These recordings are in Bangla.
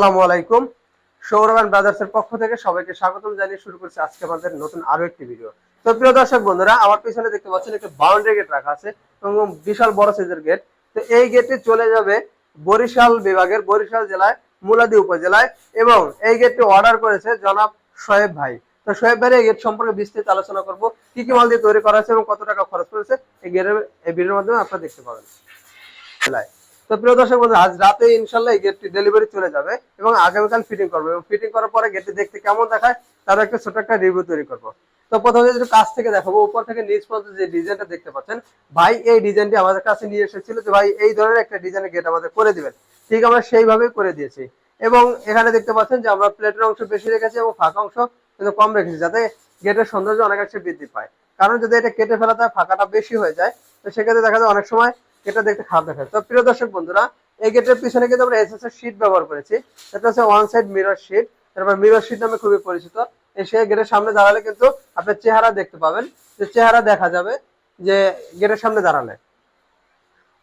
আসসালামু আলাইকুম। সৌরভান ব্রাদার্স এর পক্ষ থেকে সবাইকে স্বাগতম জানিয়ে শুরু আজকে আমাদের নতুন আরও একটি ভিডিও। তো প্রিয় দর্শক বন্ধুরা, আমার পিছনে দেখতে পাচ্ছেন বাউন্ডারি গেট রাখা আছে এবং বিশাল বড় সাইজের গেট। তো এই চলে যাবে বরিশাল বিভাগের বরিশাল জেলায় মুলাদি উপজেলায় এবং এই গেটটি অর্ডার করেছে জনাব শোয়েব ভাই। তো শোয়েব ভাই এই গেট সম্পর্কে বিস্তারিত আলোচনা করব, কি কি মাল দিয়ে তৈরি করা হয়েছে এবং কত টাকা খরচ করেছে, এই গেটের এই ভিডিওর মাধ্যমে আপনারা দেখতে পাবেন। তো প্রিয় দর্শক বন্ধু, আজ রাতে ইনশাল্লাহ এই গেটটি ডেলিভারি চলে যাবে এবং আগামীকাল ফিটিং করব এবং ফিটিং করার পরে গেটটি দেখতে কেমন দেখায় তার একটা ছোট একটা রিভিউ তৈরি করব। তো প্রথমে যদি কাছ থেকে দেখাবো, উপর থেকে নিচ পর্যন্ত যে ডিজাইনটা দেখতে পাচ্ছেন, ভাই এই ডিজাইনটি আমাদের কাছে নিয়ে এসেছিল যে ভাই এই ধরনের একটা ডিজাইনের গেট আমাদের করে দিবেন। ঠিক আমরা সেইভাবেই করে দিয়েছি। এবং এখানে দেখতে পাচ্ছেন যে আমরা প্লেটের অংশ বেশি রেখেছি এবং ফাঁকা অংশ কিন্তু কম রেখেছি, যাতে গেটের সৌন্দর্য অনেকাংশে বৃদ্ধি পায়। কারণ যদি এটা কেটে ফেলাতে হয় ফাঁকাটা বেশি হয়ে যায়, তো সেক্ষেত্রে দেখা যায় অনেক সময় এটা দেখতে খারাপ দেখায়। তো প্রিয় দর্শক বন্ধুরা, এই গেটের পিছনে কিন্তু আমরা এসএস এর শীট ব্যবহার করেছি। এটা হচ্ছে ওয়ান সাইড মিরর শীট তারপর মিরর শীট নামে খুবই পরিচিত। এই সেই গেটের সামনে দাঁড়ালে কিন্তু আপনার চেহারা দেখতে পাবেন। যে চেহারা দেখা যাবে যে গেটের সামনে দাঁড়ালে।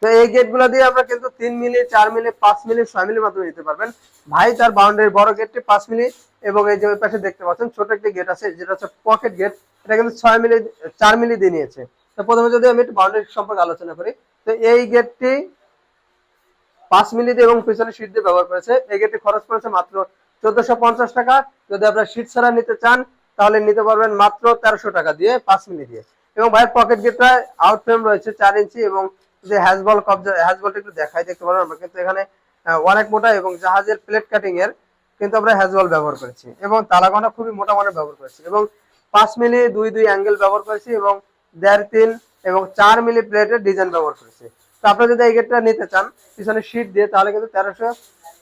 তো এই গেটগুলা দিয়ে আমরা কিন্তু তিন মিলি, চার মিলি, পাঁচ মিলি, ছয় মিলির মাধ্যমে নিতে পারবেন। ভাই, তার বাউন্ডারি বড় গেটটি পাঁচ মিলি এবং এই যে পাশে দেখতে পাচ্ছেন, ছোট একটি গেট আছে, যেটা হচ্ছে পকেট গেট এটা কিন্তু ছয় মিলি, চার মিলি দিয়ে নিয়েছে। প্রথমে যদি আমি একটু বাউন্ডারি সম্পর্কে আলোচনা করি, তো এই গেটটি পাঁচ দিয়ে এবং পিছনে শীট দিয়ে ব্যবহার করেছে। এই গেটটি খরচ করেছে মাত্র চোদ্দশো পঞ্চাশ টাকা। যদি আপনার শীট ছাড়া নিতে চান, তাহলে নিতে পারবেন মাত্র তেরোশো টাকা দিয়ে পাঁচ মিলি দিয়ে। এবং ভাইয়ের পকেট গেটটা আউট ফ্রেম রয়েছে চার ইঞ্চি এবং যে হ্যাজবল কবজা হ্যাজবলটা একটু দেখাই, দেখতে পারবেন আমরা। কিন্তু এখানে অনেক মোটা এবং জাহাজের প্লেট কাটিং এর কিন্তু আমরা হ্যাজবল ব্যবহার করেছি। এবং তালাগোনা খুবই মোটা মানের ব্যবহার করেছি এবং পাঁচ মিলি দুই দুই অ্যাঙ্গেল ব্যবহার করেছি এবং দেড় তিন এবং চার মিলি প্লেটের ডিজাইন ব্যবহার করেছে। তো আপনারা যদি এই গেটটা নিতে চান, পিছনে শীট দিয়ে, তাহলে কিন্তু তেরোশো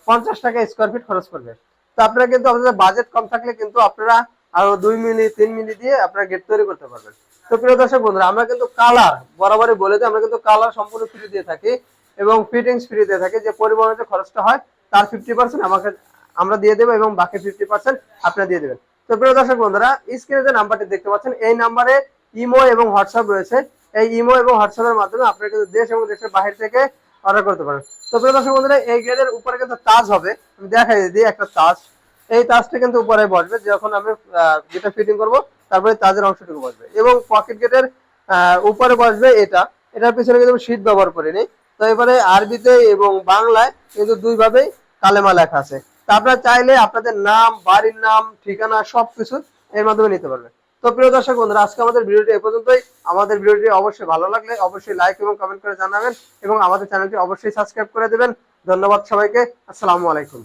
পঞ্চাশ টাকা স্কোয়ার ফিট খরচ করবে তো আপনারা কিন্তু আপনাদের বাজেট কম থাকলে কিন্তু আপনারা আরও দুই মিলি তিন মিলি দিয়ে আপনারা গেট তৈরি করতে পারবেন। তো প্রিয় দর্শক বন্ধুরা, আমরা কিন্তু কালার বরাবরই বলে দিই, আমরা কিন্তু কালার সম্পূর্ণ ফ্রি দিয়ে থাকি এবং ফিটিংস ফ্রি দিয়ে থাকি, যে পরিবহনের যে খরচটা হয় তার ফিফটি পার্সেন্ট আমাকে, আমরা দিয়ে দেবো এবং বাকি ফিফটি পার্সেন্ট আপনারা দিয়ে দেবেন। তো প্রিয় দর্শক বন্ধুরা স্ক্রিনে যে নাম্বারটি দেখতে পাচ্ছেন, এই নাম্বারে ইমো এবং হোয়াটসঅ্যাপ রয়েছে। এই ইমো এবং হোয়াটসঅ্যাপের মাধ্যমে আপনারা কিন্তু দেশ এবং দেশের বাহির থেকে অর্ডার করতে পারেন। তো প্রিয় দর্শক বন্ধুরা, এই গ্রেডের উপরে কিন্তু তাজ হবে। আমি দেখাই দিই একটা তাজ। এই তাজটা কিন্তু উপরে বসবে। যখন আমি যেটা ফিটিং করব, তারপরে তাজের অংশটুকু বসবে। এবং পকেট গেটের উপরে বসবে এটা। এটার পিছনে কিন্তু শীত ব্যবহার করিনি। তো এবারে আরবিতে এবং বাংলায় কিন্তু দুইভাবেই কালেমা লেখা আছে। তা আপনারা চাইলে আপনাদের নাম, বাড়ির নাম, ঠিকানা, সবকিছু এর মাধ্যমে নিতে পারবেন। তো প্রিয় দর্শক বন্ধুরা, আজকে আমাদের ভিডিওটি এ পর্যন্তই। আমাদের ভিডিওটি অবশ্যই ভালো লাগলে অবশ্যই লাইক এবং কমেন্ট করে জানাবেন এবং আমাদের চ্যানেলটি অবশ্যই সাবস্ক্রাইব করে দেবেন। ধন্যবাদ সবাইকে। আসসালামু আলাইকুম।